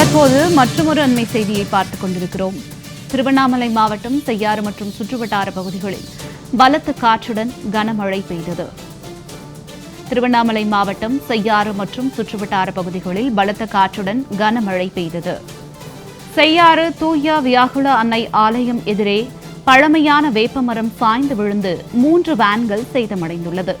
தற்போது மற்றொரு அண்மை செய்தியை பார்த்துக் கொண்டிருக்கிறோம். திருவண்ணாமலை மாவட்டம் செய்யாறு மற்றும் சுற்றுவட்டார பகுதிகளில் பலத்த காற்றுடன் கனமழை பெய்தது. திருவண்ணாமலை மாவட்டம் செய்யாறு மற்றும் சுற்றுவட்டார பகுதிகளில் பலத்த காற்றுடன் கனமழை பெய்தது. செய்யாறு தூய வியாகுல அன்னை ஆலயம் எதிரே பழமையான வேப்பமரம் சாய்ந்து விழுந்து மூன்று வேன்கள் சேதமடைந்துள்ளது.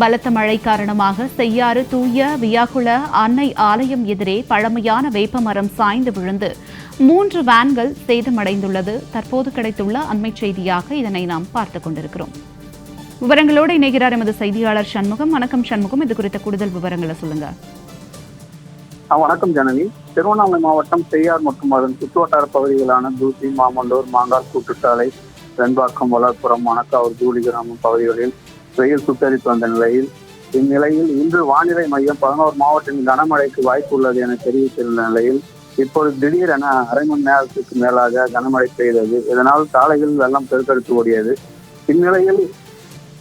பலத்த மழை காரணமாக செய்யாறு தூய வியாகுல அன்னை ஆலயம் எதிரே பழமையான வேப்பமரம் சாய்ந்து விழுந்து மூன்று வேன்கள் சேதமடைந்துள்ளது. தற்போது கிடைத்துள்ள அண்மை செய்தியாக இதனை நாம் பார்த்துக் கொண்டிருக்கிறோம். விவரங்களோடு இணைகிறார் எமது செய்தியாளர் சண்முகம். வணக்கம் சண்முகம். இது குறித்த கூடுதல் விவரங்களை சொல்லுங்க. வணக்கம் ஜனனி. திருவண்ணாமலை மாவட்டம் செய்யார் மற்றும் அதன் சுற்றுவட்டார பகுதிகளான தூசி மாமல்லூர் மாங்கால் கூட்டுச்சாலை வெண்பாக்கம் வளர்ப்புறம் மணக்காவூர் ஜூலி கிராமம் பகுதிகளில் வெயில் சுட்டரித்து வந்த நிலையில் இந்நிலையில் இன்று வானிலை மையம் பதினோரு மாவட்டங்களில் கனமழைக்கு வாய்ப்பு உள்ளது என தெரிவித்திருந்த நிலையில் இப்போது திடீரென அரை மணி நேரத்துக்கு மேலாக கனமழை பெய்தது. இதனால் சாலையில் வெள்ளம் பெருக்கெடுத்து ஓடியது. இந்நிலையில்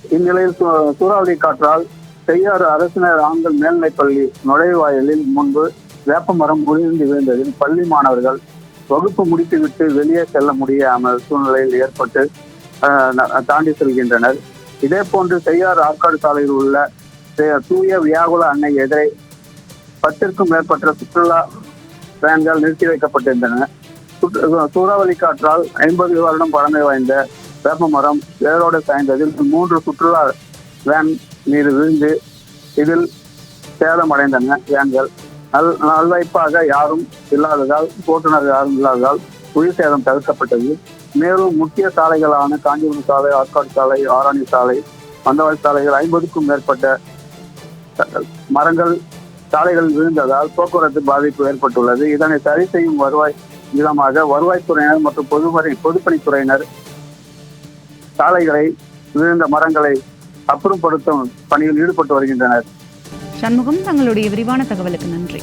இந்நிலையில் சூ- சூறாவளி காற்றால் செய்யாறு அரசினர் ஆண்கள் மேல்நிலைப்பள்ளி நுழைவாயிலில் முன்பு வேப்பமரம் முறிந்து விழுந்ததில் பள்ளி மாணவர்கள் வகுப்பு முடித்துவிட்டு வெளியே செல்ல முடியாமல் சூழ்நிலையில் ஏற்பட்டு தாண்டி செல்கின்றனர். இதே போன்று செய்யாறு ஆற்காடு சாலையில் உள்ள தூய வியாகுல அன்னை எதிரே பத்திற்கும் மேற்பட்ட சுற்றுலா வேன்கள் நிறுத்தி வைக்கப்பட்டிருந்தன. சுற்று- சூறாவளி காற்றால் ஐம்பது வருடம் பழமை வாய்ந்த வேப்பமரம் வேரோடு சாய்ந்ததில் மூன்று சுற்றுலா வேன் மீது விழுந்து இதில் சேதமடைந்தன வேன்கள் நல் நல்வாய்ப்பாக யாரும் இல்லாததால் ஓட்டுநர் யாரும் இல்லாததால் உயிர் சேதம் தவிர்க்கப்பட்டது. மேலும் முக்கிய சாலைகளான காஞ்சிபுரம் சாலை ஆற்காடு சாலை ஆரணி சாலை மந்தவாள் சாலைகள் ஐம்பதுக்கும் மேற்பட்ட மரங்கள் சாலைகள் விழுந்ததால் போக்குவரத்து பாதிப்பு ஏற்பட்டுள்ளது. இதனை சரி செய்யும் வருவாய் விதமாக வருவாய்த்துறையினர் மற்றும் பொதுமறை பொதுப்பணித்துறையினர் சாலைகளை விழுந்த மரங்களை அப்புறப்படுத்தும் பணியில் ஈடுபட்டு வருகின்றனர். சண்முகம் தங்களுடைய விரிவான தகவலுக்கு நன்றி.